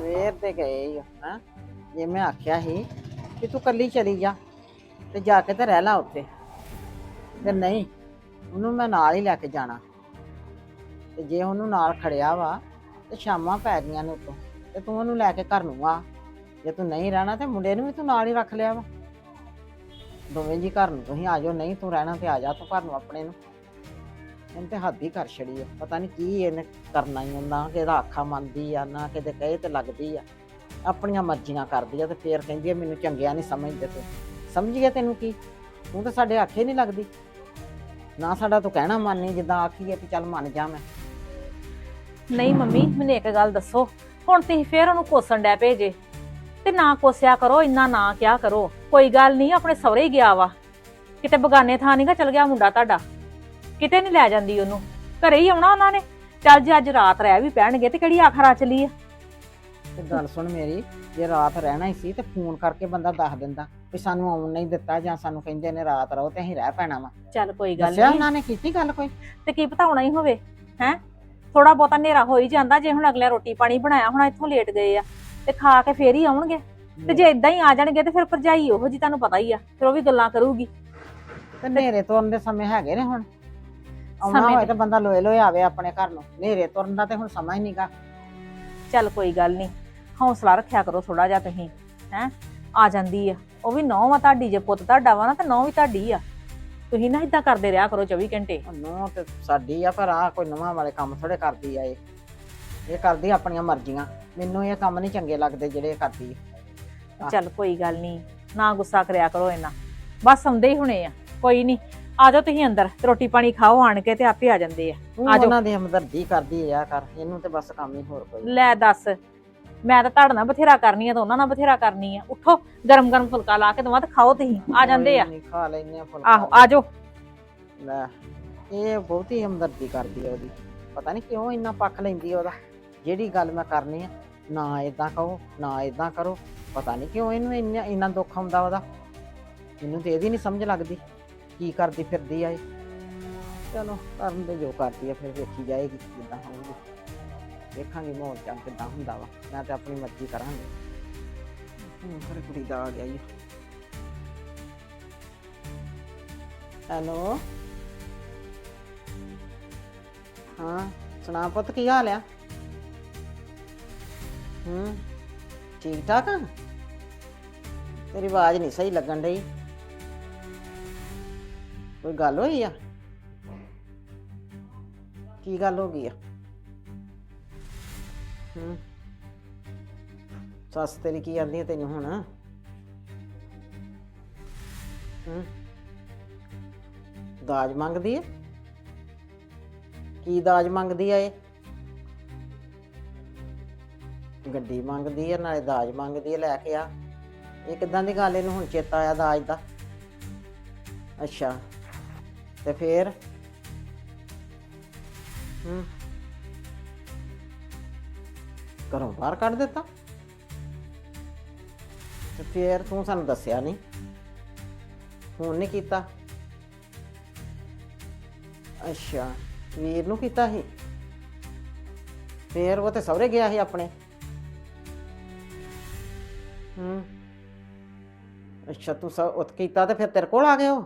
ਸਵੇਰ ਦੇ ਗਏ ਹੀ ਹਾਂ? ਜੇ ਮੈਂ ਆਖਿਆ ਸੀ ਕਿ ਤੂੰ ਕੱਲੀ ਚਲੀ ਜਾ ਤੇ ਜਾ ਕੇ ਤੇ ਰਹਿ ਲਾ ਉੱਥੇ। ਤੇ ਨਹੀਂ, ਉਹਨੂੰ ਮੈਂ ਨਾਲ ਹੀ ਲੈ ਕੇ ਜਾਣਾ। ਤੇ ਜੇ ਉਹਨੂੰ ਨਾਲ ਖੜਿਆ ਵਾ, ਤੇ ਸ਼ਾਮਾਂ ਪੈ ਗਈਆਂ ਨੇ ਉੱਤੋਂ। ਤੇ ਤੂੰ ਉਹਨੂੰ ਲੈ ਕੇ ਘਰ ਨੂੰ ਆ। ਜੇ ਤੂੰ ਨਹੀਂ ਰਹਿਣਾ ਤੇ ਮੁੰਡੇ ਨੂੰ ਵੀ ਤੂੰ ਨਾਲ ਹੀ ਰੱਖ ਲਿਆ ਵਾ। ਦੋਵੇਂ ਜੀ ਘਰ ਨੂੰ ਤੁਸੀਂ ਆ ਜਾਓ, ਨਹੀਂ ਤੂੰ ਰਹਿਣਾ ਤੇ ਆ ਜਾ, ਤੂੰ ਘਰ ਨੂੰ ਆਪਣੇ ਨੂੰ। ਇਹਨੇ ਤੇ ਹੱਦ ਹੀ ਕਰ ਛੜੀ ਆ। ਪਤਾ ਨਹੀਂ ਕੀ ਇਹਨੇ ਕਰਨਾ ਹੀ ਆ, ਨਾ ਕਿਹਦਾ ਆਖਾ ਮੰਨਦੀ ਆ ਨਾ ਕਿਤੇ ਕਹੇ ਤੇ ਲੱਗਦੀ ਆ। ਆਪਣੀਆਂ ਮਰਜ਼ੀਆਂ ਕਰਦੀ ਆ ਤੇ ਫੇਰ ਕਹਿੰਦੀ ਆ ਮੈਨੂੰ ਚੰਗਿਆ ਨਹੀਂ ਸਮਝਦੇ ਤੂੰ। ਸਮਝ ਗਿਆ ਤੈਨੂੰ ਕੀ? ਤੂੰ ਤਾਂ ਸਾਡੇ ਆਖੇ ਨਹੀਂ ਲੱਗਦੀ। ਨਾ ਸਾਡਾ ਤੂੰ ਕਹਿਣਾ ਮੰਨਨੀ ਜਿੱਦਾਂ ਆਖੀਏ ਕਿ ਚੱਲ ਮੰਨ ਜਾ ਮੈਂ। ਨਹੀਂ ਮੰਮੀ ਮੈਨੂੰ ਇੱਕ ਗੱਲ ਦੱਸੋ। ਹੁਣ ਤੁਸੀਂ ਫੇਰ ਉਹਨੂੰ ਕੋਸਣ ਡੈ ਭੇਜੇ ਤੇ ਨਾ ਕੋਸਿਆ ਕਰੋ ਇੰਨਾ ਨਾ ਕਿਆ ਕਰੋ। ਕੋਈ ਗੱਲ ਨਹੀਂ ਆਪਣੇ ਸਹੁਰੇ ਹੀ ਗਿਆ ਵਾ। ਕਿਤੇ ਬਗਾਨੇ ਥਾਂ ਨਹੀਂਗਾ ਚਲ ਗਿਆ ਮੁੰਡਾ ਤੁਹਾਡਾ। ਕਿਤੇ ਨਹੀਂ ਲੈ ਜਾਂਦੀ ਉਹਨੂੰ। ਘਰੇ ਹੀ ਆਉਣਾ ਉਹਨਾਂ ਨੇ। ਚੱਲ ਜੇ ਅੱਜ ਰਾਤ ਰਹਿ ਵੀ ਪੈਣਗੇ ਤੇ ਕਿਹੜੀ ਆਖਰਾ ਚਲੀ ਆ? ਤੇ ਗੱਲ ਸੁਣ ਮੇਰੀ ਜੇ ਰਾਤ ਰਹਿਣਾ ਹੀ ਸੀ ਤੇ ਫੋਨ ਕਰਕੇ ਬੰਦਾ ਦੱਸ ਦਿੰਦਾ ਵੀ ਸਾਨੂੰ ਆਉਣ ਨਹੀਂ ਦਿੱਤਾ ਜਾਂ ਸਾਨੂੰ ਕਹਿੰਦੇ ਨੇ ਰਾਤ ਰਹੋ ਤੇ ਅਸੀਂ ਰਹਿ ਪੈਣਾ ਵਾ। ਚੱਲ ਕੋਈ ਗੱਲ ਦੱਸਿਆ ਨਹੀਂ। ਉਹਨਾਂ ਨੇ ਕੀਤੀ ਗੱਲ ਕੋਈ? ਤੇ ਕੀ ਪਤਾ ਹੋਣਾ ਹੀ ਹੋਵੇ ਹੈ? ਥੋੜਾ ਬਹੁਤਾ ਹਨੇਰਾ ਹੋ ਹੀ ਜਾਂਦਾ ਜੇ ਹੁਣ ਅਗਲੇ ਰੋਟੀ ਪਾਣੀ ਬਣਾਇਆ ਹੋਣਾ ਇੱਥੋਂ ਲੇਟ ਗਏ ਆ ਤੇ ਖਾ ਕੇ ਫੇਰ ਹੀ ਆਉਣਗੇ। ਤੇ ਜੇ ਇਦਾਂ ਹੀ ਆ ਜਾਣਗੇ ਤੇ ਫਿਰ ਭਰਜਾਈ ਉਹੋ ਜੀ ਤੁਹਾਨੂੰ ਪਤਾ ਹੀ ਆ ਫਿਰ ਉਹ ਵੀ ਗੱਲਾਂ ਕਰੂਗੀ। ਤੇ ਨੇਰੇ ਤੁਰਨ ਦੇ ਸਮੇਂ ਹੈਗੇ ਨੇ ਹੁਣ। ਆਉਣਾ ਸਮੇਂ ਹੋਏ ਤਾਂ ਬੰਦਾ ਲੋਏ ਲੋਏ ਆਵੇ ਆਪਣੇ ਘਰ ਨੂੰ। ਨੇਰੇ ਤੁਰਨ ਦਾ ਤੇ ਹੁਣ ਸਮਾਂ ਹੀ ਨਹੀਂਗਾ। ਚੱਲ ਕੋਈ ਗੱਲ ਨਹੀਂ ਹੌਸਲਾ ਰੱਖਿਆ ਕਰੋ ਥੋੜਾ ਜਿਹਾ ਤੁਸੀਂ ਹੈ? ਆ ਜਾਂਦੀ ਆ। ਉਹ ਵੀ ਨੌ ਆ ਤੁਹਾਡੀ ਜੇ ਪੁੱਤ ਤੁਹਾਡਾ ਵਾ ਨਾ ਤੇ ਨੌ ਵੀ ਤੁਹਾਡੀ ਆ। ਤੁਸੀਂ ਨਾ ਇਦਾਂ ਕਰਦੇ ਰਿਹਾ ਕਰੋ 24 ਘੰਟੇ। ਨੂੰ ਤੇ ਸਾਡੀ ਆ ਪਰ ਆ ਕੋਈ ਨਵਾਂ ਵਾਲੇ ਕੰਮ ਥੋੜੇ ਕਰਦੀ ਆ ਇਹ। ਇਹ ਕਰਦੀ ਆਪਣੀਆਂ ਮਰਜ਼ੀਆਂ। ਮੈਨੂੰ ਇਹ ਕੰਮ ਨਹੀਂ ਚੰਗੇ ਲੱਗਦੇ ਜਿਹੜੇ ਇਹ ਕਰਦੀ ਆ। ਚੱਲ ਕੋਈ ਗੱਲ ਨਹੀਂ ਨਾ ਗੁੱਸਾ ਕਰਿਆ ਕਰੋ ਇੰਨਾ ਬਸ ਆਉਂਦੇ ਹੀ ਹੁਣੇ ਆ। ਕੋਈ ਨਹੀਂ ਆ ਜਾਓ ਤੁਸੀਂ ਅੰਦਰ ਤੇ ਰੋਟੀ ਪਾਣੀ ਖਾਓ ਆਣ ਕੇ ਤੇ ਆਪੇ ਆ ਜਾਂਦੇ ਆ। ਤੂੰ ਆ ਜਾਓ। ਉਹਨਾਂ ਦੀ ਹਮਦਰਦੀ ਕਰਦੀ ਆ ਕਰ ਇਹਨੂੰ ਤੇ ਬਸ ਕੰਮ ਹੀ ਹੋਰ ਕੋਈ। ਲੈ ਦੱਸ ਮੈਂ ਤਾਂ ਤੁਹਾਡੇ ਨਾਲ ਬਥੇਰਾ ਕਰਨੀ ਆ ਤੇ ਉਹਨਾਂ ਨਾਲ ਬਥੇਰਾ ਕਰਨੀ ਆ। ਉੱਠੋ ਗਰਮ ਗਰਮ ਫੁਲਕਾ ਲਾ ਕੇ ਦਵਾਂ ਤੇ ਖਾਓ ਤੁਸੀਂ ਆ ਜਾਂਦੇ ਆ। ਕੋਈ ਨੀ, ਖਾ ਲੈਨੇ ਆ ਫੁਲਕਾ। ਆਹੋ ਆ ਜਾਓ। ਲੈ ਇਹ ਬਹੁਤੀ ਹਮਦਰਦੀ ਕਰਦੀ ਆ ਉਹਦੀ। ਪਤਾ ਨਹੀਂ ਕਿਉਂ ਇੰਨਾ ਪੱਖ ਲੈਂਦੀ ਆ ਉਹਦਾ। ਜਿਹੜੀ ਗੱਲ ਮੈਂ ਕਰਨੀ ਆ ਨਾ ਇਦਾਂ ਕਹੋ ਨਾ ਇਦਾਂ ਕਰੋ। ਪਤਾ ਨਹੀਂ ਕਿਉਂ ਇਹਨੂੰ ਇੰਨਾ ਇੰਨਾ ਦੁੱਖ ਆਉਂਦਾ ਉਹਦਾ। ਮੈਨੂੰ ਤੇ ਇਹਦੀ ਨਹੀਂ ਸਮਝ ਲੱਗਦੀ। ਕੀ ਕਰਦੀ ਫਿਰਦੀ ਆ ਇਹ? ਚਲੋ, ਕਰਨ ਦੇ ਜੋ ਕਰਦੀ ਆ, ਫਿਰ ਵੇਖੀ ਜਾਏਗੀ ਕਿੱਦਾਂ ਹੋਊਗੀ। ਦੇਖਾਂਗੇ ਮਾਹੌਲ ਚਾਂ ਕਿੱਦਾਂ ਹੁੰਦਾ ਵਾ। ਮੈਂ ਤੇ ਆਪਣੀ ਮਰਜ਼ੀ ਕਰਾਂਗੇ। ਹੁਣ ਫਿਰ ਕੁੜੀ ਦਾ ਆ ਗਿਆ ਜੀ। ਹੈਲੋ? ਹਾਂ, ਸੁਣਾ ਪੁੱਤ, ਕੀ ਹਾਲ ਆ? ਹੂੰ ਠੀਕ ਠਾਕ ਆ? ਤੇਰੀ ਆਵਾਜ਼ ਨਹੀਂ ਸਹੀ ਲੱਗਣ ਡਈ। ਕੋਈ ਗੱਲ ਹੋਈ ਆ? ਕੀ ਗੱਲ ਹੋ ਗਈ ਆ? ਹੂੰ। ਸੱਸ ਤੇਰੀ ਕੀ ਆਂਦੀ ਆ ਤੈਨੂੰ ਹੁਣ? ਹੂੰ। ਦਾਜ ਮੰਗਦੀ ਹੈ ਕੀ ਦਾਜ ਮੰਗਦੀ ਆ ਇਹ? ਗੱਡੀ ਮੰਗਦੀ ਆ, ਨਾਲੇ ਦਾਜ ਮੰਗਦੀ ਆ, ਲੈ ਕੇ ਆ। ਇਹ ਕਿਦਾਂ ਦੀ ਗੱਲ ਇਹਨੂੰ ਹੁਣ ਚੇਤਾ ਆਇਆ ਦਾਜ ਦਾ। ਅੱਛਾ। ਤੇ ਫੇਰ? ਹੂੰ। ਘਰੋਂ ਬਾਹਰ ਕੱਢ ਦਿੱਤਾ? ਤੇ ਫੇਰ ਤੂੰ ਸਾਨੂੰ ਦੱਸਿਆ ਨਹੀਂ ਫੋਨ ਨਹੀਂ ਕੀਤਾ? ਅੱਛਾ, ਵੀਰ ਨੂੰ ਕੀਤਾ ਸੀ? ਫੇਰ ਉਹ ਤੇ ਸਹੁਰੇ ਗਿਆ ਸੀ ਆਪਣੇ? ਹੂੰ। ਅੱਛਾ, ਤੂੰ ਸ ਉਤ ਕੀਤਾ ਤੇ ਫਿਰ ਤੇਰੇ ਕੋਲ ਆ ਗਏ ਉਹ?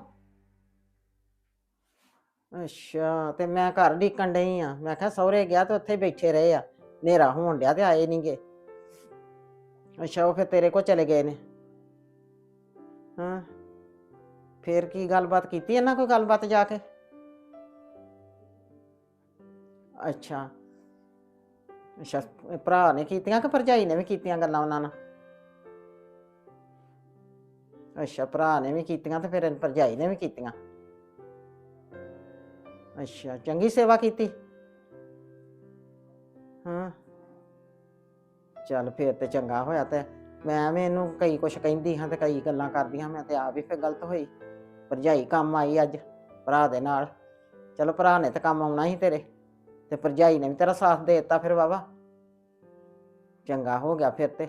ਅੱਛਾ, ਤੇ ਮੈਂ ਘਰ ਢੀਕਣ ਡਈ ਆ। ਮੈਂ ਕਿਹਾ ਸਹੁਰੇ ਗਿਆ ਤੇ ਉੱਥੇ ਬੈਠੇ ਰਹੇ ਆ। ਹਨੇਰਾ ਹੋਣ ਡਿਆ ਤੇ ਆਏ ਨਹੀਂਗੇ ਅੱਛਾ, ਉਹ ਫਿਰ ਤੇਰੇ ਕੋਲ ਚਲੇ ਗਏ ਨੇ। ਹਾਂ। ਫੇਰ ਕੀ ਗੱਲਬਾਤ ਕੀਤੀ ਇਹਨਾਂ ਕੋਈ ਗੱਲਬਾਤ ਜਾ ਕੇ? ਅੱਛਾ। ਅੱਛਾ, ਭਰਾ ਨੇ ਕੀਤੀਆਂ ਕਿ ਭਰਜਾਈ ਨੇ ਵੀ ਕੀਤੀਆਂ ਗੱਲਾਂ ਉਹਨਾਂ ਨਾਲ? ਅੱਛਾ, ਭਰਾ ਨੇ ਵੀ ਕੀਤੀਆਂ ਤੇ ਫਿਰ ਭਰਜਾਈ ਨੇ ਵੀ ਕੀਤੀਆਂ। ਅੱਛਾ, ਚੰਗੀ ਸੇਵਾ ਕੀਤੀ। ਹਾਂ। ਚੱਲ ਫਿਰ ਤੇ ਚੰਗਾ ਹੋਇਆ ਤੇ, ਮੈਂ ਵੀ ਇਹਨੂੰ ਕਈ ਕੁਛ ਕਹਿੰਦੀ ਹਾਂ ਤੇ ਕਈ ਗੱਲਾਂ ਕਰਦੀ ਹਾਂ, ਮੈਂ ਤੇ ਆਪ ਵੀ ਫਿਰ ਗਲਤ ਹੋਈ। ਭਰਜਾਈ ਕੰਮ ਆਈ ਅੱਜ, ਭਰਾ ਦੇ ਨਾਲ। ਚਲੋ ਭਰਾ ਨੇ ਤਾਂ ਕੰਮ ਆਉਣਾ ਸੀ ਤੇਰੇ, ਤੇ ਭਰਜਾਈ ਨੇ ਵੀ ਤੇਰਾ ਸਾਥ ਦੇ ਦਿੱਤਾ ਫਿਰ ਵਾਵਾ ਚੰਗਾ ਹੋ ਗਿਆ ਫਿਰ ਤੇ।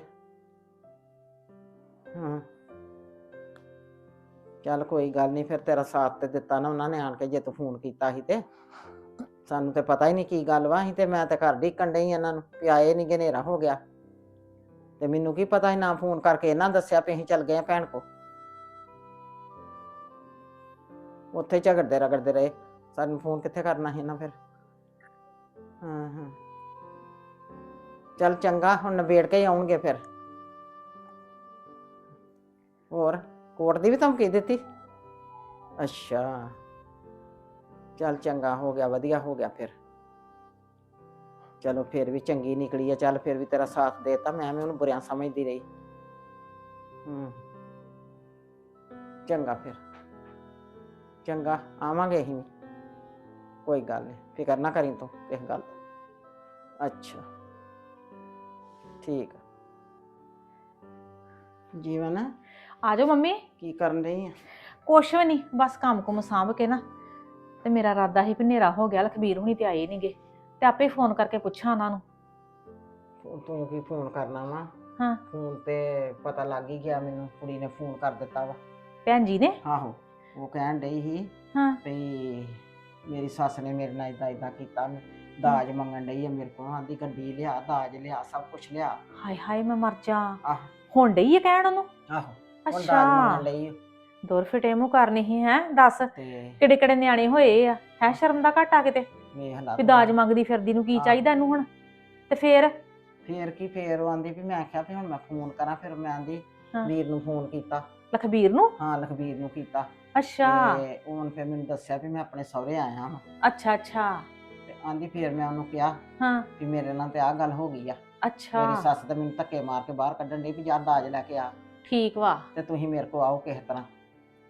ਹਾਂ। ਚੱਲ ਕੋਈ ਗੱਲ ਨਹੀਂ ਫਿਰ ਤੇਰਾ ਸਾਥ ਤੇ ਦਿੱਤਾ ਨਾ ਉਹਨਾਂ ਨੇ ਆਣ ਕੇ ਜੇ ਤੂੰ ਫੋਨ ਕੀਤਾ ਸੀ ਤੇ। ਸਾਨੂੰ ਤੇ ਪਤਾ ਹੀ ਨਹੀਂ ਕੀ ਗੱਲ ਵਾ, ਅਸੀਂ ਤੇ ਮੈਂ ਤੇ ਘਰ ਢੀਕਣ ਡਈ ਇਹਨਾਂ ਨੂੰ ਵੀ ਆਏ ਨਹੀਂ ਹਨੇਰਾ ਹੋ ਗਿਆ। ਤੇ ਮੈਨੂੰ ਕੀ ਪਤਾ ਸੀ ਨਾ ਫੋਨ ਕਰਕੇ ਇਹਨਾਂ ਦੱਸਿਆ ਵੀ ਅਸੀਂ ਚੱਲ ਗਏ ਆ ਭੈਣ ਕੋ ਉੱਥੇ ਝਗੜਦੇ ਰਗੜਦੇ ਰਹੇ। ਸਾਨੂੰ ਫੋਨ ਕਿੱਥੇ ਕਰਨਾ ਸੀ ਇਹਨਾਂ ਫਿਰ? ਹਾਂ ਹਾਂ ਚੱਲ ਚੰਗਾ, ਹੁਣ ਨਿਬੇੜ ਕੇ ਹੀ ਆਉਣਗੇ ਫਿਰ। ਹੋਰ? ਕੋਰਟ ਦੀ ਵੀ ਧਮਕੀ ਦਿੱਤੀ? ਅੱਛਾ। ਚੱਲ ਚੰਗਾ ਹੋ ਗਿਆ, ਵਧੀਆ ਹੋ ਗਿਆ ਫਿਰ। ਚਲੋ ਫਿਰ ਵੀ ਚੰਗੀ ਨਿਕਲੀ ਆ, ਚੱਲ ਫਿਰ ਵੀ ਤੇਰਾ ਸਾਥ ਦੇਤਾ, ਮੈਂ ਵੀ ਉਹਨੂੰ ਬੁਰਿਆਂ ਸਮਝਦੀ ਰਹੀ। ਹੂੰ। ਚੰਗਾ ਫਿਰ। ਚੰਗਾ, ਆਵਾਂਗੇ ਅਸੀਂ ਵੀ। ਕੋਈ ਗੱਲ ਨਹੀਂ ਫਿਕਰ ਨਾ ਕਰੀ ਤੂੰ ਕਿਸ ਗੱਲ ਦਾ। ਅੱਛਾ। ਠੀਕ ਆ। ਜੀਵਨ। ਆ ਜਾਓ ਮੰਮੀ। ਕੀ ਕਰਨ ਰਹੀ ਆ? ਕੁਛ ਵੀ ਨਹੀਂ ਬਸ ਕੰਮ ਕੁਮ ਸਾਂਭ ਕੇ ਨਾ। ਤੇ ਮੇਰਾ ਇਰਾਦਾ ਸੀ ਵੀ ਹਨੇਰਾ ਹੋ ਗਿਆ ਲਖਬੀਰ ਹੁਣੀ ਤੇ ਆਏ ਨਹੀਂਗੇ ਤੇ ਆਪੇ ਫੋਨ ਕਰਕੇ ਪੁੱਛਾਂ ਉਹਨਾਂ ਨੂੰ। ਫੋ- ਤੂੰ ਕੀ ਫੋਨ ਕਰਨਾ ਵਾ? ਹਾਂ। ਫੋਨ ਤੇ ਪਤਾ ਲੱਗ ਹੀ ਗਿਆ ਮੈਨੂੰ ਕੁੜੀ ਨੇ ਫੋਨ ਕਰ ਦਿੱਤਾ ਵਾ। ਭੈਣ ਜੀ ਨੇ? ਆਹੋ ਉਹ ਕਹਿਣ ਡਈ ਸੀ ਹਾਂ। ਵੀ ਮੇਰੀ ਸੱਸ ਨੇ ਮੇਰੇ ਨਾਲ ਇਦਾਂ ਇਦਾਂ ਕੀਤਾ ਦਾਜ ਮੰਗਣ ਡਈ ਆ ਮੇਰੇ ਕੋਲ ਆਂਦੀ ਗੱਡੀ ਲਿਆ ਦਾਜ ਲਿਆ ਸਭ ਕੁਝ ਲਿਆ। ਹਾਏ ਹਾਏ ਮੈਂ ਮਰ ਜਾ। ਆਹ। ਹੁਣ ਡਈ ਹੈ ਕਹਿਣ ਉਹਨੂੰ? ਆਹੋ। ਹੁਣ ਅੱਛਾ। ਮੰਗਣ ਆ। ਦੌਰ ਫਿਟੇ ਮੂੰਹ ਕਰਨੀ ਹੀ ਹੈ? ਦੱਸ ਤੇ ਕਿਹੜੇ ਕਿਹੜੇ ਨਿਆਣੇ ਹੋਏ ਆ? ਹੈ ਸ਼ਰਮ ਦਾ ਘਾਟਾ ਕਿਤੇ? ਵੇਖ ਲਾ ਵੀ ਤੂੰ। ਦਾਜ ਮੰਗਦੀ ਫਿਰਦੀ ਨੂੰ ਕੀ ਹਾਂ। ਚਾਹੀਦਾ ਇਹਨੂੰ ਹੁਣ? ਤੇ ਫੇਰ? ਫੇਰ ਕੀ ਫੇਰ ਉਹ ਆਂਦੀ ਵੀ ਮੈਂ ਆਖਿਆ ਵੀ ਹੁਣ ਮੈਂ ਫੋਨ ਕਰਾਂ ਫਿਰ ਮੈਂ ਆਂਦੀ ਹਾਂ। ਵੀਰ ਨੂੰ ਫੋਨ ਕੀਤਾ। ਲਖਬੀਰ ਨੂੰ? ਹਾਂ ਲਖਬੀਰ ਨੂੰ ਕੀਤਾ। ਅੱਛਾ। ਤੇ ਉਹਨ ਫਿਰ ਮੈਨੂੰ ਦੱਸਿਆ ਵੀ ਮੈਂ ਆਪਣੇ ਸਹੁਰੇ ਆਇਆ ਹਾਂ ਅੱਛਾ ਅੱਛਾ। ਤੇ ਆਂਦੀ ਫਿਰ ਮੈਂ ਉਹਨੂੰ ਕਿਹਾ ਹਾਂ। ਵੀ ਮੇਰੇ ਨਾਲ ਤੇ ਆਹ ਗੱਲ ਹੋ ਗਈ ਆ। ਅੱਛਾ। ਮੇਰੀ ਸੱਸ ਤਾਂ ਮੈਨੂੰ ਧੱਕੇ ਮਾਰ ਕੇ ਬਾਹਰ ਕੱਢਣ ਡਈ ਵੀ ਜਾ ਦਾਜ ਲੈ ਕੇ ਆ। ਠੀਕ ਵਾ। ਤੇ ਤੁਸੀਂ ਮੇਰੇ ਕੋ ਆਓ ਕਿਸੇ ਤਰ੍ਹਾਂ।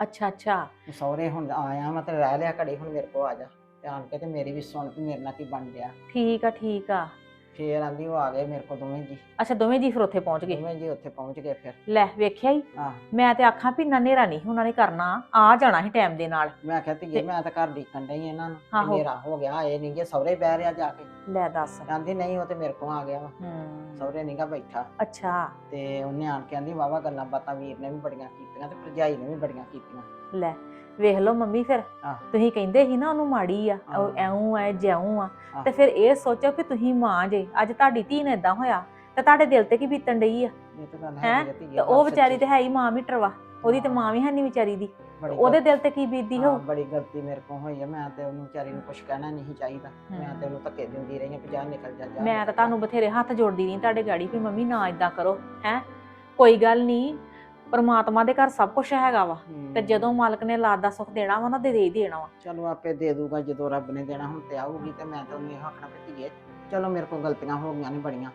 ਅੱਛਾ ਅੱਛਾ। ਵੀ ਸਹੁਰੇ ਹੁਣ ਆਇਆ ਮੈਂ ਤੇ ਰਹਿ ਲਿਆ ਘੜੀ ਹੁਣ ਮੇਰੇ ਕੋ ਆ ਜਾ। ਤੇ ਆਣ ਕੇ ਤੇ ਮੇਰੀ ਵੀ ਸੁਣ ਵੀ ਮੇਰੇ ਨਾਲ ਕੀ ਬਣ ਗਿਆ। ਠੀਕ ਆ ਠੀਕ ਆ। ਫੇਰ ਆਂਦੀ ਉਹ ਆ ਗਏ ਮੇਰੇ ਕੋ ਦੋਵੇਂ ਜੀ। ਅੱਛਾ ਦੋਵੇਂ ਜੀ ਫਿਰ ਉੱਥੇ ਪਹੁੰਚ ਗਏ? ਦੋਵੇਂ ਜੀ ਉੱਥੇ ਪਹੁੰਚ ਗਏ ਫਿਰ। ਲੈ ਵੇਖਿਆ ਹੀ। ਆਹ ਮੈਂ ਤੇ ਆਖਾਂ ਵੀ ਇੰਨਾ ਹਨੇਰਾ ਨਹੀਂ ਉਹਨਾਂ ਨੇ ਕਰਨਾ। ਆ ਜਾਣਾ ਸੀ ਟਾਈਮ ਦੇ ਨਾਲ। ਮੈਂ ਕਿਹਾ ਧੀਏ ਤੇ- ਮੈਂ ਤਾਂ ਘਰ ਡੀਕਣ ਡਈ ਇਹਨਾਂ ਨੂੰ ਆਹੋ। ਹਨੇਰਾ ਹੋ ਗਿਆ ਇਹ ਨਹੀਂ ਗੇ ਸਹੁਰੇ ਬਹਿ ਰਿਆ ਜਾ ਕੇ। ਲੈ ਦੱਸ। ਕਹਿੰਦੀ ਨਹੀਂ ਉਹ ਤੇ ਮੇਰੇ ਕੋ ਆ ਗਿਆ ਵਾ। ਹੂੰ। ਸਹੁਰੇ ਨਹੀਂਗਾ ਬੈਠਾ। ਅੱਛਾ। ਤੇ ਉਹਨੇ ਆਣ ਕੇ ਆਂਦੀ ਵਾਵਾ ਗੱਲਾਂ ਬਾਤਾਂ ਵੀਰ ਨੇ ਵੀ ਬੜੀਆਂ ਕੀਤੀਆਂ ਤੇ ਭਰਜਾਈ ਨੇ ਵੀ ਬੜੀਆਂ ਕੀਤੀਆਂ। ਲੈ ਵੇਖ ਲਓ ਮੰਮੀ ਫਿਰ। ਆਹ। ਤੁਸੀਂ ਕਹਿੰਦੇ ਸੀ ਨਾ ਉਹਨੂੰ ਮਾੜੀ ਆ ਉਹ। ਐਉਂ ਐ ਜਿਉਂ ਆ। ਆਹ। ਤੇ ਫਿਰ ਇਹ ਸੋਚੋ ਕਿ ਤੁਸੀਂ ਮਾਂ ਜੇ। ਅੱਜ ਤੁਹਾਡੀ ਧੀ ਨੇ ਇਦਾਂ ਹੋਇਆ ਤੇ ਤੁਹਾਡੇ ਦਿਲ ਤੇ ਕੀ ਬੀਤਣ ਡਈ ਆ? ਇਹ ਤਾਂ ਗੱਲ ਹੈਂ? ਹੈ ਤੇ ਉਹ ਵਿਚਾਰੀ। ਤੇ ਹੈ ਹੀ ਮਾਂ ਮੀਟਰ ਵਾ ਉਹਦੀ ਤੇ ਮਾਂ ਵੀ ਹੈ ਨਹੀਂ ਵਿਚਾਰੀ ਦੀ। ਉਹਦੇ ਦਿਲ ਤੇ ਕੀ ਬੀਤਦੀ ਹਾਂ, ਹੋਊ ਬੜੀ ਗਲਤੀ ਮੇਰੇ ਕੋਲ ਹੋਈ ਆ। ਮੈਂ ਤੇ ਉਹਨੂੰ ਵਿਚਾਰੀ ਨੂੰ ਕੁਝ ਕਹਿਣਾ ਨਹੀਂ ਚਾਹੀਦਾ। ਮੈਂ ਤੇ ਉਹਨੂੰ ਧੱਕੇ ਦਿੰਦੀ ਰਹੀ ਆ ਵੀ ਜਾ ਨਿਕਲ ਜਾ ਜਾ ਮੈਂ ਨਿਕਲ ਤਾਂ ਜਾ। ਤੁਹਾਨੂੰ ਬਥੇਰੇ ਹੱਥ ਜੋੜਦੀ ਰਹੀ ਤੁਹਾਡੇ ਗਾੜੀ ਵੀ ਮੰਮੀ ਨਾ ਇਦਾਂ ਕਰੋ ਹੈ? ਕੋਈ ਗੱਲ ਨਹੀਂ ਪਰਮਾਤਮਾ ਦੇ ਘਰ ਸਭ ਕੁਝ ਹੈਗਾ ਵਾ। ਹੂੰ। ਤੇ ਜਦੋਂ ਮਾਲਕ ਨੇ ਲਾਦ ਦਾ ਸੁੱਖ ਦੇਣਾ ਵਾ ਨਾ ਦੇ ਦੇ ਹੀ ਦੇਣਾ ਵਾ। ਚਲੋ ਆਪੇ ਦੇ ਦੂਗਾ ਜਦੋਂ ਰੱਬ ਨੇ ਦੇਣਾ ਹੁਣ ਤੇ ਆਊਗੀ ਤੇ ਮੈਂ ਤਾਂ ਉਹਨੂੰ ਇਹ ਆਖਣਾ ਵੀ ਧੀਏ ਚਲੋ ਮੇਰੇ ਕੋਲ ਗਲਤੀਆਂ ਹੋ ਗਈਆਂ ਨੇ ਬੜੀਆਂ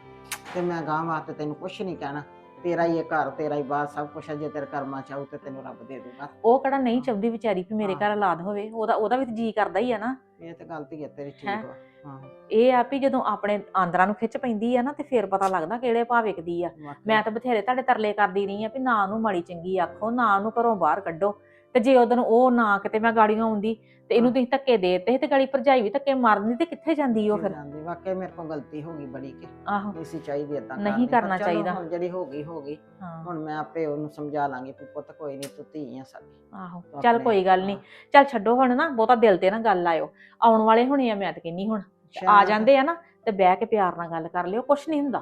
ਤੇ ਮੈਂ ਗਾਂ ਵਾਸਤੇ ਤੈਨੂੰ ਕੁਝ ਨਹੀਂ ਕਹਿਣਾ। ਤੇਰਾ ਹੀ ਇਹ ਘਰ ਤੇਰਾ ਹੀ ਬਾਤ ਸਭ ਕੁਝ ਹੈ ਜੇ ਤੇਰੇ ਕਰਮਾਂ ਚ ਤੇ ਤੈਨੂੰ ਰੱਬ ਦੇ ਦੂਗਾ ਉਹ ਕਿਹੜਾ ਨਹੀਂ ਚਾਹੁੰਦੀ ਵਿਚਾਰੀ ਵੀ ਮੇਰੇ। ਘਰ ਔਲਾਦ ਹੋਵੇ ਉਹਦਾ ਉਹਦਾ ਵੀ ਜੀ ਕਰਦਾ ਹੀ ਆ ਨਾ ਇਹ ਤੇ ਗਲਤੀ ਹੈ ਤੇਰੀ ਠੀਕ ਹੈਂ? ਵਾ ਹਾਂ ਇਹ ਆ ਵੀ ਜਦੋਂ ਆਪਣੇ ਆਂਦਰਾਂ ਨੂੰ ਖਿੱਚ ਪੈਂਦੀ ਆ ਨਾ ਤੇ ਫੇਰ ਪਤਾ ਲੱਗਦਾ ਕਿਹੜੇ ਭਾਅ ਵਿਕਦੀ ਆ। ਮੈਂ ਤਾਂ ਬਥੇਰੇ ਤੁਹਾਡੇ ਤਰਲੇ ਕਰਦੀ ਰਹੀ ਆ ਵੀ ਨਾ ਉਹਨੂੰ ਮਾੜੀ ਚੰਗੀ ਆਖੋ ਨਾ ਉਹਨੂੰ ਘਰੋਂ ਬਾਹਰ ਕੱਢੋ ਤੇ ਜੇ ਉਹਦਨ ਉਹ ਨਾ ਕਿਤੇ ਮੈਂ ਗਾੜੀਆਂ ਆਉਂਦੀ ਤੇ ਇਹਨੂੰ ਤੁਸੀਂ ਧੱਕੇ ਦੇ ਦਿੱਤੇ ਤੇ ਗਾੜੀ ਭਰਜਾਈ ਵੀ ਧੱਕੇ ਮਾਰਨੀ ਤੇ ਕਿੱਥੇ ਜਾਂਦੀ ਉਹ ਫਿਰ? ਜਾਂਦੀ? ਵਾਕਈ ਮੇਰੇ ਕੋਲ ਗਲਤੀ ਹੋ ਗਈ ਬੜੀ ਕਿ ਆਹੋ। ਨਹੀਂ ਸੀ ਚਾਹੀਦੀ ਏਦਾਂ ਨਹੀਂ ਕਰਨਾ। ਚਾਹੀਦਾ। ਹੁਣ ਜਿਹੜੀ ਹੋ ਗਈ ਹੋ ਗਈ। ਹਾਂ। ਹੁਣ ਮੈਂ ਆਪੇ ਉਹਨੂੰ ਸਮਝਾ ਲਾਂਗੀ ਵੀ ਪੁੱਤ ਕੋਈ ਨਹੀਂ ਤੂੰ ਧੀ ਆ ਸਾਡੀ। ਆਹੋ ਤੂੰ ਚੱਲ ਆਪਣੇ- ਕੋਈ ਗੱਲ ਨਹੀਂ। ਹਾਂ। ਚੱਲ ਛੱਡੋ ਹੁਣ ਨਾ ਬਹੁਤਾ ਦਿਲ ਤੇ ਨਾ ਗੱਲ ਆਇਓ ਆਉਣ ਵਾਲੇ ਹੋਣੇ ਆ ਮੈਂ ਤਾਂ ਕਹਿੰਨੀ ਹੁਣ। ਆ ਸ਼ਾਇਦ- ਜਾਂਦੇ ਆ ਨਾ ਤੇ ਬਹਿ ਕੇ ਪਿਆਰ ਨਾਲ ਗੱਲ ਕਰ ਲਿਓ ਕੁਛ ਨਹੀਂ ਹੁੰਦਾ।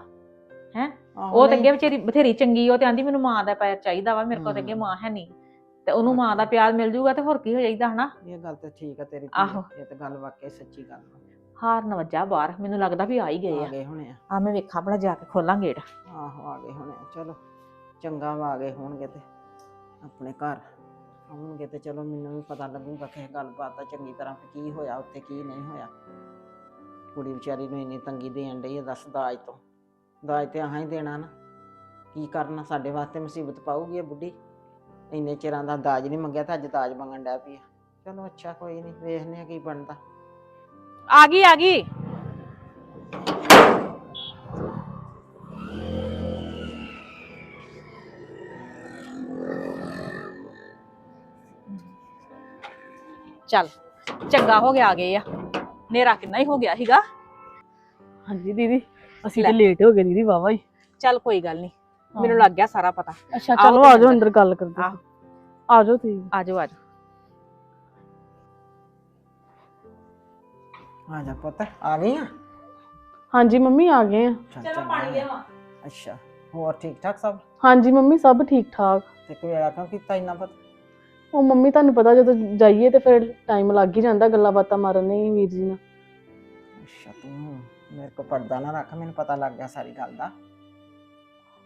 ਆਹੋ, ਉਹ ਤੇ ਨਹੀਂ, ਅੱਗੇ ਵਿਚਾਰੀ ਬਥੇਰੀ ਚੰਗੀ ਉਹ ਤੇ ਆਂਦੀ ਮੈਨੂੰ ਮਾਂ ਦਾ ਪਿਆਰ ਚਾਹੀਦਾ ਵਾ ਮੇਰੇ ਕੋਲ ਤੇ ਅੱਗੇ ਹਮ। ਮਾਂ ਹੈ ਨਹੀਂ। ਤੇ ਉਹਨੂੰ ਮਾਂ ਦਾ ਪਿਆਰ ਮਿਲ ਜੂਗਾ ਤੇ ਹੋਰ ਕੀ ਹੋ ਜਾਈਦਾ ਹਨਾ? ਇਹ ਗੱਲ ਤੇ ਠੀਕ ਆ ਤੇਰੀ ਧੀ, ਆਹੋ। ਇਹ ਤੇ ਗੱਲ ਵਾਕਈ ਸੱਚੀ ਗੱਲ ਆ। ਹਾਰ ਨਵਜਾ ਬਾਹਰ ਮੈਨੂੰ ਲੱਗਦਾ ਵੀ ਆ ਹੀ ਗਏ ਆ। ਆ ਗਏ ਹੋਣੇ ਆ। ਆ ਮੈਂ ਵੇਖਾਂ ਭਲਾ ਜਾ ਕੇ ਖੋਲਾਂ ਗੇਟ। ਆਹੋ ਆ ਗਏ ਹੋਣੇ ਆ, ਚਲੋ ਚੰਗਾ ਵਾ ਆ ਗਏ ਹੋਣਗੇ ਤੇ ਆਪਣੇ ਘਰ ਆਉਣਗੇ ਤੇ ਚਲੋ ਮੈਨੂੰ ਵੀ ਪਤਾ ਲੱਗੂਗਾ ਕਿ ਗੱਲਬਾਤ ਦਾ ਚੰਗੀ ਤਰ੍ਹਾਂ ਵੀ ਕੀ ਹੋਇਆ ਉੱਥੇ ਕੀ ਨਹੀਂ ਹੋਇਆ। ਕੁੜੀ ਵਿਚਾਰੀ ਨੂੰ ਇੰਨੀ ਤੰਗੀ ਦੇਣ ਡਈ ਆ ਦੱਸ ਦਾਜ ਤੋਂ। ਦਾਜ ਤੇ ਆਹਾਂ ਹੀ ਦੇਣਾ ਨਾ। ਕੀ ਕਰਨਾ ਸਾਡੇ ਵਾਸਤੇ ਮੁਸੀਬਤ ਪਾਊਗੀ ਇਹ ਬੁੱਢੀ? ਇੰਨੇ ਚਿਰਾਂ ਦਾ ਦਾਜ ਨਹੀਂ ਮੰਗਿਆ ਤਾਂ ਅੱਜ ਦਾਜ ਮੰਗਣ ਡਿਆ ਪਈ ਆ। ਚਲੋ ਅੱਛਾ ਕੋਈ ਨਹੀਂ ਵੇਖਨੇ ਆ ਕੀ ਬਣਦਾ। ਆ ਗਈ ਆ ਗਈ। ਚੱਲ ਚੰਗਾ ਹੋ ਗਿਆ ਆ ਗਏ ਆ। ਨੇਰਾ ਕਿੰਨਾ ਹੀ ਹੋ ਗਿਆ ਸੀਗਾ। ਹਾਂਜੀ ਦੀਦੀ ਅਸੀਂ। ਤੇ ਲੇਟ ਹੋ ਗਏ ਦੀਦੀ ਵਾਵਾ ਹੀ। ਚੱਲ ਕੋਈ ਗੱਲ ਨਹੀਂ। ਮੈਨੂੰ ਲੱਗ ਗਿਆ ਸਾਰਾ ਪਤਾ। ਅੱਛਾ ਆਓ ਚਲੋ ਆ ਜਾਓ ਅੰਦਰ। ਗੱਲ ਕਰਦੇ ਆਹੋ। ਆ ਜਾਓ ਤੁਸੀਂ। ਆਜੋ ਆਜੋ। ਆ ਜਾ ਪੁੱਤ ਆ ਗਈ ਆ? ਹਾਂਜੀ ਮੰਮੀ ਆ ਗਏ ਆ। ਚੱਲ ਚੰਗਾ ਹੋਇਆ। ਅੱਛਾ ਹੋਰ ਠੀਕ ਠਾਕ ਸਭ? ਹਾਂਜੀ ਮੰਮੀ ਸਭ ਠੀਕ ਠਾਕ। ਤੇ ਕੋਈ ਆ ਕਿਉਂ ਕੀਤਾ ਇੰਨਾ ਪਤਾ? ਉਹ ਮੰਮੀ ਤੁਹਾਨੂੰ ਪਤਾ ਜਦੋਂ ਜਾਈਏ ਤੇ ਫਿਰ ਟਾਈਮ ਲੱਗ ਹੀ ਜਾਂਦਾ ਗੱਲਾਂ ਬਾਤਾਂ ਮਾਰਨ ਨਹੀਂ ਵੀਰ ਜੀ ਨਾਲ। ਅੱਛਾ ਤੂੰ ਮੇਰੇ ਕੋ ਪਰਦਾ ਨਾ ਰੱਖ ਮੈਨੂੰ ਪਤਾ ਲੱਗ ਗਿਆ ਸਾਰੀ ਗੱਲ ਦਾ।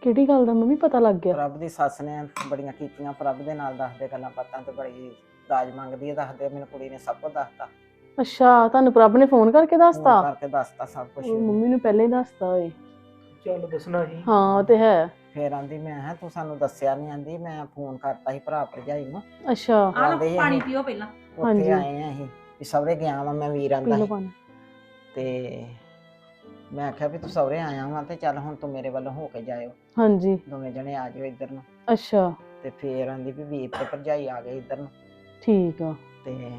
ਕਿਹੜੀ ਗੱਲ ਦਾ ਮੰਮੀ ਪਤਾ ਲੱਗ ਗਿਆ? ਪ੍ਰਭ ਦੀ ਸੱਸ ਨੇ ਬੜੀਆਂ ਕੀਤੀਆਂ ਪ੍ਰਭ ਦੇ ਨਾਲ ਦੱਸਦੇ ਗੱਲਾਂ ਬਾਤਾਂ ਤੇ ਬੜੀ ਦਾਜ ਮੰਗਦੀ ਹੈ ਦੱਸਦੇ ਮੈਨੂੰ ਕੁੜੀ ਨੇ ਸਭ ਕੁਝ ਦੱਸਤਾ। ਅੱਛਾ ਤੁਹਾਨੂੰ ਪ੍ਰਭ ਨੇ ਫੋਨ ਕਰਕੇ ਫੋਨ ਦੱਸਤਾ? ਕਰਕੇ ਦੱਸਤਾ ਸਭ ਕੁਝ ਉਹ ਮੰਮੀ ਨੂੰ ਪਹਿਲਾਂ ਹੀ ਦੱਸਤਾ ਏ। ਚੱਲ ਦੱਸਣਾ ਹਾਂ ਉਹ ਤੇ ਹੈ। ਫੇਰ ਆਂਦੀ ਮੈਂ ਹੈ ਤੂੰ ਸਾਨੂੰ ਦੱਸਿਆ ਨਹੀਂ ਆਂਦੀ ਮੈਂ ਫੋਨ ਕਰਤਾ ਸੀ ਭਰਾ ਭਰਜਾਈ ਨੂੰ। ਅੱਛਾ। ਆ ਲਓ ਜਾਂਦੇ ਹੀ ਪਾਣੀ। ਪੀਓ ਪਹਿਲਾਂ। ਹਾਂਜੀ। ਆਏ ਆ ਅਸੀਂ ਵੀ ਸਹੁਰੇ ਗਿਆ ਵਾਂ ਮੈਂ ਵੀਰ ਪਾਣੀ। ਤੇ ਮੈਂ ਆਖਿਆ ਵੀ ਤੂੰ ਸਹੁਰੇ ਆਇਆ ਵਾਂ ਤੇ ਚੱਲ ਹੁਣ ਤੂੰ ਮੇਰੇ ਵੱਲੋਂ ਹੋ ਕੇ ਜਾਇਓ। ਹਾਂਜੀ। ਦੋਵੇਂ ਜਣੇ ਆ ਜਾਇਓ ਇੱਧਰ ਨੂੰ। ਅੱਛਾ। ਤੇ ਫੇਰ ਆਂਦੀ ਵੀ ਵੀਰ ਤੇ ਭਰਜਾਈ ਆ ਗਏ ਇੱਧਰ ਨੂੰ। ਠੀਕ ਆ। ਤੇ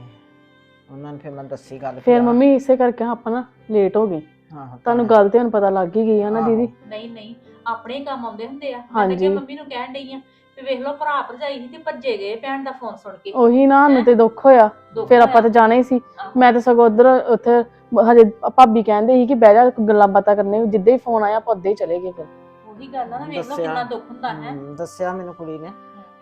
ਉਹਨਾਂ ਨੇ ਫਿਰ ਮੈਂ ਦੱਸੀ ਗੱਲ ਫਿਰ ਮੰਮੀ ਇਸੇ ਕਰਕੇ ਆਪਾਂ ਨਾ ਲੇਟ ਹੋ ਗਏ। ਆਹੋ, ਤੁਹਾਨੂੰ ਗੱਲ ਤੇ ਹੁਣ ਪਤਾ ਲੱਗ ਹੀ ਗਈ ਆ ਨਾ ਆਹੋ। ਦੀਦੀ ਨਹੀਂ ਨਹੀਂ ਆਪਣੇ ਹੀ ਕੰਮ ਆਉਂਦੇ ਹੁੰਦੇ ਆ। ਮੈਂ ਤਾਂ ਹਾਂਜੀ। ਕਿ ਮੰਮੀ ਨੂੰ ਕਹਿਣ ਡਈ ਆ ਵੀ ਵੇਖ ਲਓ ਭਰਾ ਭਰਜਾਈ ਸੀ ਤੇ ਭੱਜੇ ਗਏ ਭੈਣ ਦਾ ਫੋਨ ਸੁਣ ਕੇ। ਉਹੀ ਨਾ ਸਾਨੂੰ ਤੇ ਦੁੱਖ ਹੋਇਆ। ਦੁੱਖ ਫਿਰ ਆਪਾਂ। ਤਾਂ ਜਾਣਾ ਹੀ ਸੀ। ਆਹੋ। ਮੈਂ ਤਾਂ ਸਗੋਂ ਉਧਰ ਉੱਥੇ ਹਜੇ ਭਾਬੀ ਕਹਿੰਦੇ ਸੀ ਕਿ ਬਹਿ ਜਾ ਗੱਲਾਂ ਬਾਤਾਂ ਕਰਨੇ ਜਿੱਦਾਂ ਹੀ ਫੋਨ ਆਇਆ ਆਪਾਂ ਉੱਦਾਂ ਹੀ ਚਲੇ ਗਏ ਫਿਰ। ਉਹੀ ਗੱਲ ਆ ਨਾ ਵੇਖ ਲਓ ਦੱਸਿਆ। ਕਿੰਨਾ ਦੁੱਖ ਹੁੰਦਾ ਹੈ। ਹਮ, ਦੱਸਿਆ ਮੈਨੂੰ ਕੁੜੀ ਨੇ।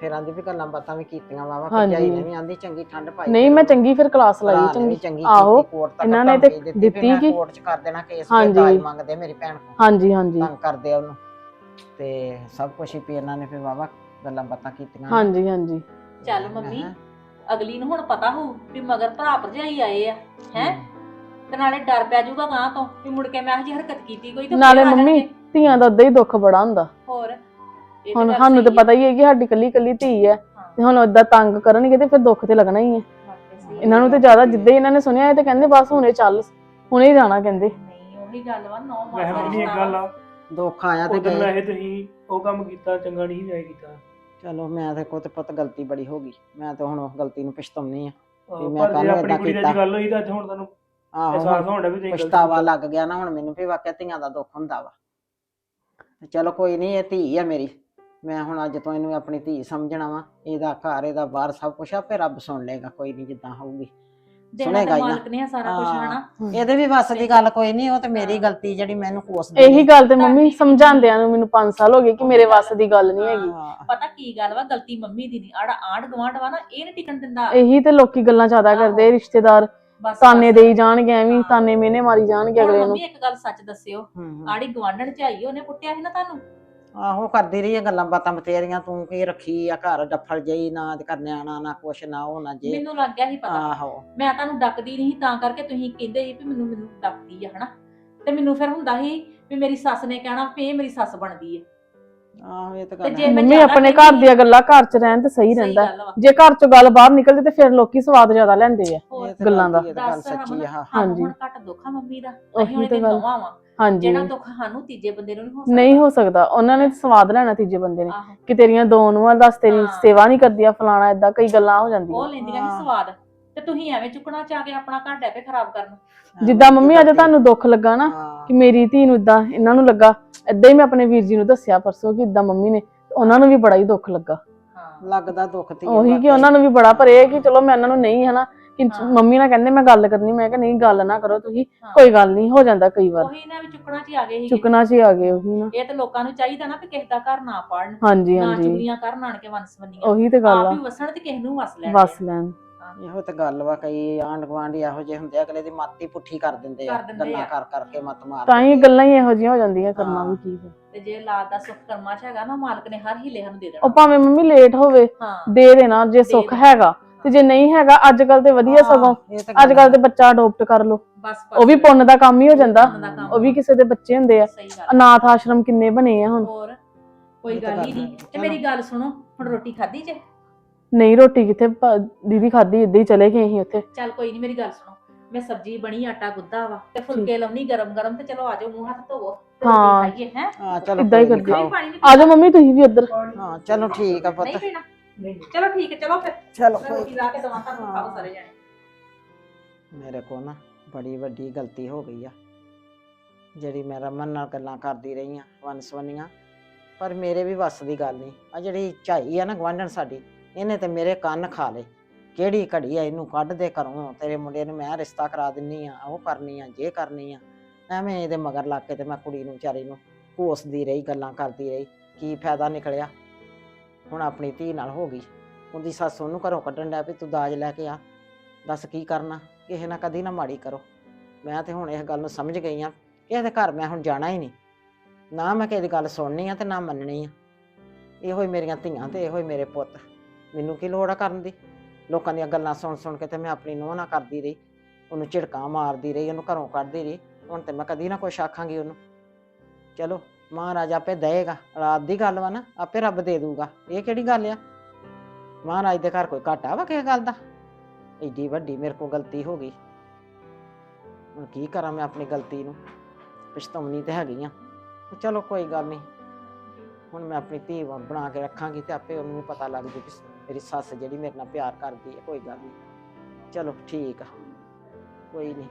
ਫਿਰ ਆਂਦੀ ਵੀ ਗੱਲਾਂ ਬਾਤਾਂ ਵੀ ਕੀਤੀਆਂ ਵਾਵਾ ਹਾਂਜੀ। ਭਰਜਾਈ ਨੇ ਵੀ ਆਂਦੀ ਚੰਗੀ ਠੰਡ ਪਾਈ ਨਹੀਂ ਮੈਂ ਚੰਗੀ ਫਿਰ ਕਲਾਸ ਲਾਈ ਚੰਗੀ। ਚੰਗੀ ਆਹੋ, ਕੀਤੀ ਕੋਰਟ ਤੱਕ ਇਹਨਾਂ ਨੇ ਤੇ ਧਮਕੀ ਦਿੱਤੀ ਵੀ ਮੈਂ ਕਿ- ਕੋਰਟ ਚ ਕਰ ਦੇਣਾ ਕੇਸ ਤੇ ਹਾਂਜੀ। ਦਾਜ ਮੰਗਦੇ ਮੇਰੀ ਭੈਣ ਕੋਲ। ਹਾਂਜੀ ਹਾਂਜੀ। ਤੰਗ ਕਰਦੇ ਆ ਉਹਨੂੰ। ਤੇ ਸਭ ਕੁਝ ਹੀ ਵੀ ਇਹਨਾਂ ਨੇ ਫਿਰ ਵਾਵਾ ਗੱਲਾਂ ਬਾਤਾਂ ਕੀਤੀਆਂ ਹਾਂਜੀ ਹਾਂਜੀ। ਚੱਲ ਮੰਮੀ ਅਗਲੀ ਨੂੰ ਹੁਣ ਪਤਾ ਹੋਊ ਵੀ ਮਗਰ ਭਰਾ ਭਰਜਾਈ ਆਏ ਆ ਹੈ। ਤੇ ਨਾਲੇ ਡਰ ਪੈ ਜਾਊਗਾ ਗਾਂ ਤੋਂ ਵੀ ਮੁੜ ਕੇ ਮੈਂ ਇਹੋ ਜਿਹੀ ਹਰਕਤ ਕੀਤੀ ਕੋਈ ਤੇ ਨਾਲੇ ਫੇਰ ਆ ਮੰਮੀ ਜਾਣਗੇ। ਧੀਆਂ ਦਾ ਉਦਾਂ ਹੀ ਦੁੱਖ ਬੜਾ ਹੁੰਦਾ ਹੋਰ ਇਹ ਹੁਣ ਗੱਲ ਸਾਨੂੰ ਤਾਂ ਸਹੀ। ਪਤਾ ਹੀ ਹੈ ਕਿ ਸਾਡੀ ਕੱਲੀ ਕੱਲੀ ਧੀ ਹੈ। ਤੇ ਹੁਣ ਓਦਾਂ ਤੰਗ ਕਰਨਗੇ ਤੇ ਫਿਰ ਦੁੱਖ ਤੇ ਲੱਗਣਾ ਹੀ ਹੈ ਵਾਕਿਆ ਸਹੀ ਆ। ਇਹਨਾਂ ਨੂੰ ਤੇ ਜ਼ਿਆਦਾ ਜਿੱਦਾਂ ਹੀ ਇਹਨਾਂ ਨੇ ਸੁਣਿਆ ਇਹ ਤੇ ਕਹਿੰਦੇ ਬਸ ਹੁਣੇ ਚੱਲ ਹੁਣੇ ਹੀ ਜਾਣਾ ਕਹਿੰਦੇ ਨਹੀਂ ਉਹੀ ਗੱਲ ਵਾ ਨੌ ਮੈਂ ਮਾਸ ਮੰਮੀ ਇੱਕ ਗੱਲ ਆ ਦੁੱਖ ਆਇਆ ਤੇ ਉਦੋਂ ਗਏ ਵੈਸੇ ਤੁਸੀਂ ਉਹ ਕੰਮ ਕੀਤਾ ਚੰਗਾ ਨਹੀਂ ਜਾਇ ਕੀਤਾ ਚਲੋ ਮੈਂ ਤੇ ਕੋ ਤੇ ਪੁੱਤ ਗਲਤੀ ਬੜੀ ਹੋ ਗਈ ਮੈਂ ਤੇ ਹੁਣ ਉਸ ਗਲਤੀ ਨੂੰ ਪਛਤਾਉਣੀ ਆ ਆਹੋ, ਮੈਂ ਪਰ ਜੇ ਕੱਲ੍ਹ ਆਪਣੀ ਏਦਾਂ ਕੁੜੀ ਨਾਲ ਕੀਤਾ। ਦੀ ਗੱਲ ਹੋਈ ਤਾਂ ਅੱਜ ਹੁਣ ਤੁਹਾਨੂੰ ਆਹੋ ਅਹਿਸਾਸ ਹੁਣ ਹੋਣਾ ਵੀ ਤੁਸੀਂ ਗਲਤੀ ਪਛਤਾਵਾ ਕੀਤੀ। ਲੱਗ ਗਿਆ ਨਾ ਹੁਣ ਮੈਨੂੰ ਵੀ ਵਾਕਿਆ ਧੀਆਂ ਦਾ ਦੁੱਖ ਹੁੰਦਾ ਵਾ। ਤੇ ਚਲੋ ਕੋਈ ਨਹੀਂ ਇਹ ਧੀ ਆ ਮੇਰੀ। ਮੈਂ ਹੁਣ ਅੱਜ ਤੋਂ ਇਹਨੂੰ ਆਪਣੀ ਧੀ ਸਮਝਣਾ ਵਾ। ਇਹਦਾ ਘਰ ਇਹਦਾ ਬਾਹਰ ਸਭ ਕੁਝ ਆਪੇ ਰੱਬ ਸੁਣ ਲੇਗਾ ਕੋਈ ਨਹੀਂ ਜਿੱਦਾਂ ਹੋਊਗੀ। ਦੇਣਾ ਸੁਣੇਗਾ ਤਾਂ ਹੀ ਨਾ। ਮਾਲਕ ਨੇ ਆ ਸਾਰਾ ਕੁਝ ਹਾਂ। ਹਨਾ? ਇਹਦੇ ਵੀ ਵੱਸ ਦੀ ਗੱਲ ਕੋਈ ਨਹੀਂ ਉਹ ਤੇ ਮੇਰੀ ਗਲਤੀ ਜਿਹੜੀ ਮੈਨੂੰ ਕੋਸਦੀ ਇਹੀ ਗੱਲ ਤੇ ਮੰਮੀ ਸਮਝਾਉਂਦਿਆਂ ਨੂੰ ਮੈਨੂੰ 5 ਸਾਲ ਹੋ ਗਏ ਕਿ ਮੇਰੇ ਵੱਸ ਦੀ ਗੱਲ ਨਹੀਂ ਹੈਗੀ। ਹਾਂ। ਪਤਾ ਕੀ ਗੱਲ ਵਾ ਗਲਤੀ ਮੰਮੀ ਦੀ ਨਹੀਂ ਆੜਾ ਆਂਢ ਗਵਾਂਢ ਵਾ ਨਾ ਇਹ ਨੀ ਟਿਕਣ ਦਿੰਦਾ। ਇਹੀ ਤੇ ਲੋਕੀ ਗੱਲਾਂ ਜ਼ਿਆਦਾ ਕਰਦੇ ਰਿਸ਼ਤੇਦਾਰ ਬਸ ਤਾਨੇ। ਦੇਈ ਜਾਣਗੇ ਐਵੇਂ। ਤਾਨੇ ਮੇਨੇ ਮਾਰੀ ਜਾਣਗੇ ਅਗਲੇ ਨੂੰ। ਮੰਮੀ ਇੱਕ ਗੱਲ ਸੱਚ ਦੱਸਿਓ ਆੜੀ ਗਵਾਂਢਣ ਚ ਆਈ ਉਹਨੇ ਪੁੱਟਿਆ ਸੀ ਨਾ ਤੁਹਾਨੂੰ? ਆਹੋ ਕਰਦੀ ਰਹੀ ਆ ਗੱਲਾਂ ਬਾਤਾਂ ਬਤੇਰੀਆਂ ਤੂੰ ਕੀ ਰੱਖੀ ਆ ਘਰ ਡੱਫਲ ਜਈ ਨਾ ਤੇ ਕਰਨੇ ਆਣਾ ਨਾ ਕੁਛ ਨਾ ਉਹ ਨਾ ਜੇ। ਮੈਨੂੰ ਲੱਗ ਗਿਆ ਸੀ ਪਤਾ। ਆਹੋ। ਮੈਂ ਤੁਹਾਨੂੰ ਡੱਕਦੀ ਨਹੀਂ ਸੀ ਤਾਂ ਕਰਕੇ ਤੁਸੀਂ ਕਹਿੰਦੇ ਸੀ ਵੀ ਮੈਨੂੰ ਮੈਨੂੰ ਡੱਕਦੀ ਆ ਹਨਾ? ਤੇ ਮੈਨੂੰ ਫਿਰ ਹੁੰਦਾ ਸੀ ਵੀ ਮੇਰੀ ਸੱਸ ਨੇ ਕਹਿਣਾ ਵੀ ਇਹ ਮੇਰੀ ਸੱਸ ਬਣਦੀ ਹੈ ਆਹੋ ਇਹ ਤਾਂ ਤੇ ਗੱਲ ਜੇ ਹੈ। ਮੈਂ ਮੰਮੀ ਜ਼ਿਆਦਾ ਆਪਣੇ ਕਹਿੰਦੀ ਘਰ ਦੀਆਂ ਗੱਲਾਂ ਘਰ 'ਚ ਰਹਿਣ ਤੇ ਸਹੀ ਰਹਿੰਦਾ ਗੱਲ ਵਾ ਜੇ ਘਰ 'ਚੋਂ ਗੱਲ ਬਾਹਰ ਨਿਕਲਦੀ ਤੇ ਫਿਰ ਲੋਕੀ ਸਵਾਦ ਜ਼ਿਆਦਾ ਲੈਂਦੇ ਆ ਹੋਰ ਇਹ ਤਾਂ ਗੱਲਾਂ ਦਾ। ਗੱਲ ਇਹ ਤਾਂ ਗੱਲ ਦੱਸ ਸੱਚੀ ਆ ਹਾਂ। ਸਾਨੂੰ ਹਾਂਜੀ। ਹੁਣ ਘੱਟ ਦੁੱਖ ਆ ਮੰਮੀ ਦਾ ਅਸੀਂ ਉਹੀ ਹੁਣ ਤੇ ਇਹਦੇ ਗੱਲ ਨਵਾਂ ਵਾ ਹਾਂਜੀ ਜਿਹੜਾ ਦੁੱਖ ਸਾਨੂੰ ਤੀਜੇ ਬੰਦੇ ਨੂੰ ਨਹੀਂ ਹੋ ਸਕਦਾ ਨਹੀਂ ਹੋ ਸਕਦਾ ਉਹਨਾਂ ਨੇ ਤਾਂ ਸਵਾਦ ਲੈਣਾ ਤੀਜੇ ਬੰਦੇ ਨੇ ਆਹੋ ਕਿ ਤੇਰੀਆਂ ਦੋ ਨੂੰਹਾਂ ਦੱਸ ਤੇਰੀ ਹਾਂ। ਸੇਵਾ ਨਹੀਂ ਕਰਦੀਆਂ ਫਲਾਣਾ ਏਦਾਂ ਕਈ ਗੱਲਾਂ ਹੋ ਉਹ ਜਾਂਦੀਆਂ ਲੈਂਦੀਆਂ ਹਾਂ। ਸੀ ਸਵਾਦ ਤੇ ਤੁਸੀਂ ਐਵੇਂ ਚੁੱਕਣਾ ਚਾਹ ਕੇ ਆਪਣਾ ਘਰ ਡੈਪੇ ਖਰਾਬ ਕਰਨ ਜਿੱਦਾਂ ਮੰਮੀ ਅੱਜ ਤੁਹਾਨੂੰ ਦੁੱਖ ਲੱਗਾ ਨਾ। ਕਿ ਮੇਰੀ ਧੀ ਨੂੰ ਇਦਾਂ ਇਹਨਾਂ ਨੂੰ ਲੱਗਾ। ਏਦਾਂ ਹੀ ਮੈਂ ਆਪਣੇ ਵੀਰ ਜੀ ਨੂੰ ਦੱਸਿਆ ਪਰਸੋਂ ਕਿ ਇਦਾਂ ਮੰਮੀ ਨੇ ਉਹਨਾਂ ਨੂੰ ਵੀ ਬੜਾ ਹੀ ਦੁੱਖ ਲੱਗਾ। ਹਾਂ। ਲੱਗਦਾ ਦੁੱਖ ਤੀ ਉਹੀ ਕਿ ਉਹਨਾਂ ਨੂੰ ਵੀ ਬੜਾ ਪਰ ਇਹ ਕਿ ਚਲੋ ਮੈਂ ਉਹਨਾਂ ਨੂੰ ਨਹੀਂ ਹਨਾ ਕਿ। ਮੰਮੀ ਨਾਲ ਕਹਿੰਦੇ ਮੈਂ ਗੱਲ ਕਰਨੀ ਮੈਂ ਕਿਹਾ ਨਹੀਂ ਗੱਲ ਨਾ ਕਰੋ ਤੁਸੀਂ। ਕੋਈ ਗੱਲ ਨਹੀਂ ਹੋ ਜਾਂਦਾ ਕਈ ਵਾਰ। ਉਹੀ ਨਾ ਵੀ ਚੁੱਕਣਾ ਚ ਹੀ ਆ ਗਏ ਸੀ ਚੁੱਕਣਾ ਚ ਆ ਗਏ ਉਹੀ ਨਾ। ਇਹ ਤੇ ਲੋਕਾਂ ਨੂੰ ਚਾਹੀਦਾ ਨਾ ਵੀ ਕਿਸੇ ਦਾ ਘਰ ਨਾ ਪਾੜਨ ਹਾਂਜੀ ਨਾ ਹਾਂਜੀ। ਚੁਗਲੀਆਂ ਕਰਨ ਆਣ ਕੇ ਵੰਸਵੰਨੀਆਂ ਉਹੀ ਤੇ ਗੱਲ ਆਪ ਆ। ਹੀ ਵਸਣ ਤੇ ਕਿਸੇ ਨੂੰ ਵਸ ਲੈਣ। ਵਸ ਲੈਣ। ਇਹੋ ਤੇ ਗੱਲ ਵਾ ਕਈ ਆਂਢ ਗੁਆਂਢ ਇਹੋ ਜਿਹੇ ਹੁੰਦੇ ਆ, ਅਗਲੇ ਦੀ ਮੱਤ ਹੀ ਪੁੱਠੀ ਕਰ ਦਿੰਦੇ ਆ ਕਰ ਦਿੰਦੇ ਗੱਲਾਂ ਆ। ਕਰ ਕਰਕੇ ਮੱਤ ਮਾਰ ਤਾਂ ਹੀ। ਗੱਲਾਂ ਹੀ ਇਹੋ ਜਿਹੀਆਂ ਹੋ ਜਾਂਦੀਆਂ ਕਰਨਾ। ਵੀ ਕੀ ਹੈ ਤੇ ਜੇ ਲਾਦ ਦਾ ਸੁੱਖ ਕਰਮਾਂ ਚ ਹੈਗਾ ਨਾ ਮਾਲਕ ਨੇ ਹਰ ਹੀਲੇ ਸਾਨੂੰ ਦੇ ਉਹ ਦੇਣਾ ਭਾਵੇਂ ਮੰਮੀ ਲੇਟ ਹੋਵੇ ਹਾਂ ਦੇ ਦੇਣਾ ਜੇ ਸੁੱਖ ਦੇਣਾ। ਹੈਗਾ ਤੇ ਜੇ ਨਹੀਂ ਹੈਗਾ ਅੱਜ ਕੱਲ ਤੇ ਵਧੀਆ ਸਗੋਂ ਅੱਜ ਕੱਲ ਤੇ ਬੱਚਾ ਅਡਾਪਟ ਕਰ ਲੋ ਬਸ ਉਹ ਵੀ ਪੁੰਨ ਦਾ ਕੰਮ ਹੀ ਹੋ ਜਾਂਦਾ ਪੁੰਨ ਦਾ ਕੰਮ। ਉਹ ਵੀ ਕਿਸੇ ਦੇ ਬੱਚੇ ਹੁੰਦੇ ਆ ਸਹੀ ਗੱਲ ਅਨਾਥ ਆਸ਼ਰਮ ਕਿੰਨੇ ਬਣੇ ਆ ਹੁਣ ਹੋਰ ਕੋਈ ਇਹ ਤਾਂ ਗੱਲ ਹੀ ਗੱਲ ਨਹੀਂ। ਤੇ। ਮੇਰੀ ਗੱਲ ਸੁਣੋ ਹੁਣ ਰੋਟੀ ਖਾਧੀ ਜੇ ਨਹੀਂ ਰੋਟੀ ਕਿੱਥੇ ਭ- ਦੀਦੀ ਖਾਦੀ ਏਦਾਂ ਹੀ ਚਲੇ ਗਏ ਅਸੀਂ ਉੱਥੇ। ਚੱਲ ਕੋਈ ਨਹੀਂ ਮੇਰੀ ਗੱਲ ਸੁਣੋ। ਮੈਂ ਸਬਜ਼ੀ ਬਣੀ ਆਟਾ ਗੁੱਦਾ ਵਾ ਤੇ ਫੁਲਕੇ ਲਾਉਣੀ ਗਰਮ ਗਰਮ ਤੇ ਚਲੋ ਆਜੋ ਮੂੰਹ ਹੱਥ ਧੋਵੋ ਤੇ ਹਾਂ। ਖਾਈਏ ਹੈ? ਹਾਂ ਚਲੋ ਏਦਾਂ ਹੀ ਕੋਈ ਨੀ, ਕਰਦੇ। ਖਾਓ। ਪਾਣੀ ਨਹੀਂ ਆ ਜਾਓ ਮੰਮੀ ਤੁਸੀਂ ਵੀ ਉੱਧਰ। ਹਾਂ ਚਲੋ ਠੀਕ ਆ ਪੁੱਤ। ਪੀਣਾ। ਚਲੋ ਠੀਕ ਹੈ ਚਲੋ ਫਿਰ। ਚਲੋ ਮੈਂ ਕੋਈ ਰੋਟੀ ਲਾ ਕੇ ਦਵਾਂ ਤੁਹਾਨੂੰ। ਖਾਓ ਸਾਰੇ ਜਾਣੇ। ਮੇਰੇ ਕੋ ਨਾ ਬੜੀ ਵੱਡੀ ਗਲਤੀ ਹੋ ਗਈ ਆ। ਜਿਹੜੀ ਮੈਂ ਰਮਨ ਨਾਲ ਗੱਲਾਂ ਕਰਦੀ ਰਹੀ ਆ ਵਨਸਵਨੀਆਂ। ਪਰ ਮੇਰੇ ਵੀ ਵੱਸ ਦੀ ਗੱਲ ਨਹੀਂ ਆ ਜਿਹੜੀ ਝਾਈ ਆ ਨਾ ਗਵਾਂਢਣ ਸਾਡੀ ਇਹਨੇ ਤੇ ਮੇਰੇ ਕੰਨ ਖਾ ਲਏ। ਕਿਹੜੀ ਘੜੀ ਆ, ਇਹਨੂੰ ਕੱਢ ਦੇ ਘਰੋਂ। ਤੇਰੇ ਮੁੰਡੇ ਨੂੰ ਮੈਂ ਰਿਸ਼ਤਾ ਕਰਾ ਦਿੰਨੀ ਆ, ਉਹ ਕਰਨੀ ਆ, ਜੇ ਕਰਨੀ ਆ। ਐਵੇਂ ਇਹਦੇ ਮਗਰ ਲੱਗ ਕੇ ਤੇ ਮੈਂ ਕੁੜੀ ਨੂੰ, ਵਿਚਾਰੀ ਨੂੰ ਕੋਸਦੀ ਰਹੀ, ਗੱਲਾਂ ਕਰਦੀ ਰਹੀ। ਕੀ ਫਾਇਦਾ ਨਿਕਲਿਆ? ਹੁਣ ਆਪਣੀ ਧੀ ਨਾਲ ਹੋ ਗਈ। ਉਹਦੀ ਸੱਸ ਉਹਨੂੰ ਘਰੋਂ ਕੱਢਣ ਡਿਆ ਵੀ ਤੂੰ ਦਾਜ ਲੈ ਕੇ ਆ। ਦੱਸ ਕੀ ਕਰਨਾ? ਕਿਸੇ ਨਾਲ ਕਦੀ ਨਾ ਮਾੜੀ ਕਰੋ। ਮੈਂ ਤੇ ਹੁਣ ਇਸ ਗੱਲ ਨੂੰ ਸਮਝ ਗਈ ਆ ਕਿ ਇਹਦੇ ਘਰ ਮੈਂ ਹੁਣ ਜਾਣਾ ਹੀ ਨਹੀਂ। ਨਾ ਮੈਂ ਕਿਸੇ ਦੀ ਗੱਲ ਸੁਣਨੀ ਆ ਤੇ ਨਾ ਮੰਨਣੀ ਆ। ਇਹੋ ਹੀ ਮੇਰੀਆਂ ਧੀਆਂ ਤੇ ਇਹੋ ਹੀ ਮੇਰੇ ਪੁੱਤ। ਮੈਨੂੰ ਕੀ ਲੋੜ ਆ ਕਰਨ ਦੀ? ਲੋਕਾਂ ਦੀਆਂ ਗੱਲਾਂ ਸੁਣ ਸੁਣ ਕੇ ਤੇ ਮੈਂ ਆਪਣੀ ਨੂੰਹ ਨਾ ਕਰਦੀ ਰਹੀ। ਉਹਨੂੰ ਝਿੜਕਾਂ ਮਾਰਦੀ ਰਹੀ, ਉਹਨੂੰ ਘਰੋਂ ਕੱਢਦੀ ਰਹੀ। ਹੁਣ ਤੇ ਮੈਂ ਕਦੀ ਨਾ ਕੁਛ ਆਖਾਂਗੀ ਉਹਨੂੰ। ਚਲੋ, ਮਹਾਰਾਜ ਆਪੇ ਦੇਏਗਾ। ਰਾਤ ਦੀ ਗੱਲ ਵਾ ਨਾ, ਆਪੇ ਰੱਬ ਦੇ ਦੂਗਾ। ਇਹ ਕਿਹੜੀ ਗੱਲ ਆ? ਮਹਾਰਾਜ ਦੇ ਘਰ ਕੋਈ ਘਾਟਾ ਵਾ ਕਿਸੇ ਗੱਲ ਦਾ? ਏਡੀ ਵੱਡੀ ਮੇਰੇ ਕੋਲ ਗਲਤੀ ਹੋ ਗਈ। ਹੁਣ ਕੀ ਕਰਾਂ ਮੈਂ ਆਪਣੀ ਗਲਤੀ ਨੂੰ? ਪਛਤਾਉਣੀ ਤੇ ਹੈਗੀ ਆ। ਚਲੋ ਕੋਈ ਗੱਲ ਨਹੀਂ। ਹੁਣ ਮੈਂ ਆਪਣੀ ਧੀ ਬਣਾ ਕੇ ਰੱਖਾਂਗੀ ਤੇ ਆਪੇ ਉਹਨੂੰ ਵੀ ਪਤਾ ਲੱਗ ਜੂ ਕਿ ਮੇਰੀ ਸੱਸ ਜਿਹੜੀ ਮੇਰੇ ਨਾਲ ਪਿਆਰ ਕਰਦੀ ਹੈ, ਕੋਈ ਗੱਲ ਨਹੀਂ। ਚਲੋ ਠੀਕ ਆ। ਕੋਈ ਨਹੀਂ।